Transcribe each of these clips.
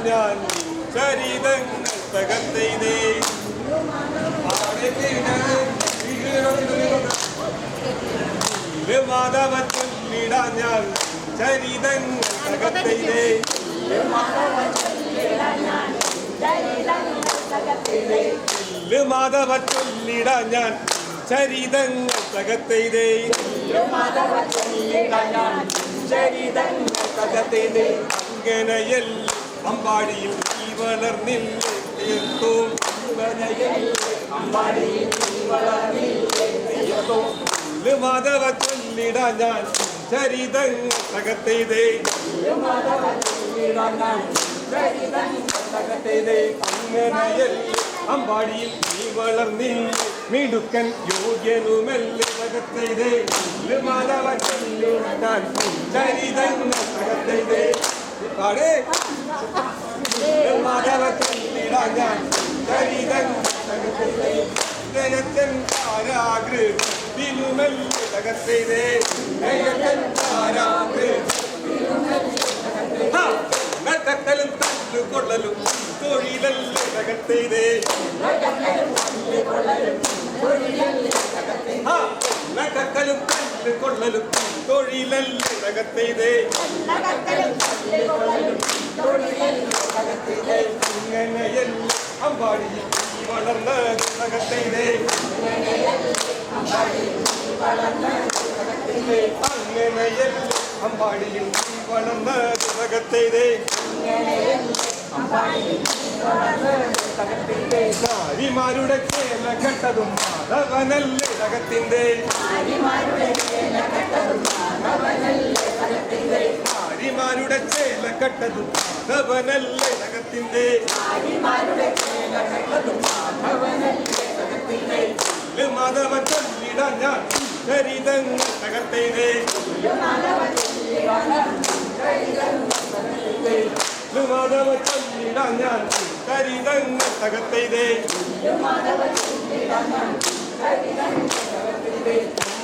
ഞാൻ ചരിതങ്ങൾ തകർത്തെയ്തേ മാധവ ചൊല്ലിടാൻ ഞാൻ ചരിതങ്ങൾ തകർത്തെയ്തേ മാധവ ചൊല്ലിടാൻ ഞാൻ ചരിതങ്ങൾ തകർത്തെയ്തേ അങ്ങനയല്ല അമ്പാടിയിൽ നീ വളർന്നില്ലേ തീർത്തോ. മാധവ ചൊല്ലിടാൻ ഞാൻ അങ്ങനയല്ല അമ്പാടിയിൽ നീ വളർന്നില്ലേ മിടുക്കൻ യോഗ്യനുമല്ലേ തകർത്തെയ്തേ മാധവ ചൊല്ലിടാൻ ഞാൻ തകർത്തെയ്തേ പാടേ മാധവ ചൊല്ലിടാൻ ഞാൻ ചരിതങ്ങൾ തകർത്തെയ്തേ ജയച്ചൻ കാരാഗ്രഹത്തിനുമല്ലേ തകർത്തെയ്തേ ജയച്ചൻ കാരാഗ്രഹം നട്ടക്കലും തല്ലുകൊള്ളലും തൊഴിലല്ലേ തകർത്തെയ്തേ തല്ലുകൊള്ളലും തൊഴിലല്ലേ തകർത്തെയ്തേ ഇങ്ങനെയല്ല അമ്പാടിയിൽ നീ വളർന്നത് തകർത്തെയ്തേ അങ്ങനെയല്ല അമ്പാടിയിൽ നീ വളർന്നത് തകർത്തെയ്തേ നാരിമാരുടെ ചേല കെട്ടതും മാധവനല്ലേ തകത്തിന്റെ കെട്ടതും മാധവനല്ലേ തകത്തിന്റെ മാധവ ചൊല്ലിടാൻ ഞാൻ ചരിതങ്ങൾ തകർത്തേതേ മാധവ ചൊല്ലിടാൻ ഞാൻ ചരിതങ്ങൾ തകർത്തേതേ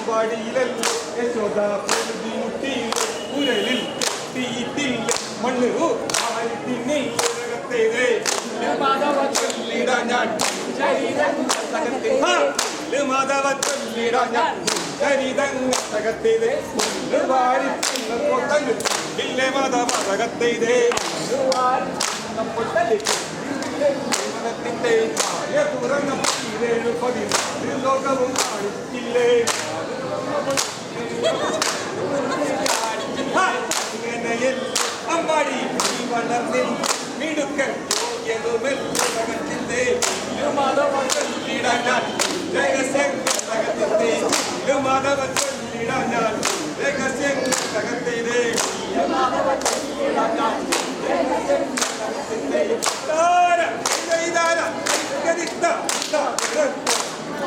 അമ്പാടിയിലല്ലേ യശോദ പ്രകൃതി മുട്ടിയിലെ ഉരലിൽ തീയിട്ടില്ല മണ്ണ് തുറന്ന ലോകവും കാണിച്ചില്ലേ? യോഗ്യതുമില്ലകത്തിന്റെ ഇരുമതവൻ ചൊല്ലിടാൻ ഞാൻ രഹസ്യകത്തിന്റെ ഇരുമതവൻ ചൊല്ലിടാൻ ഞാൻ രഹസ്യകത്തിന്റെ ഇരുമതവൻ ചൊല്ലിടാൻ ഞാൻ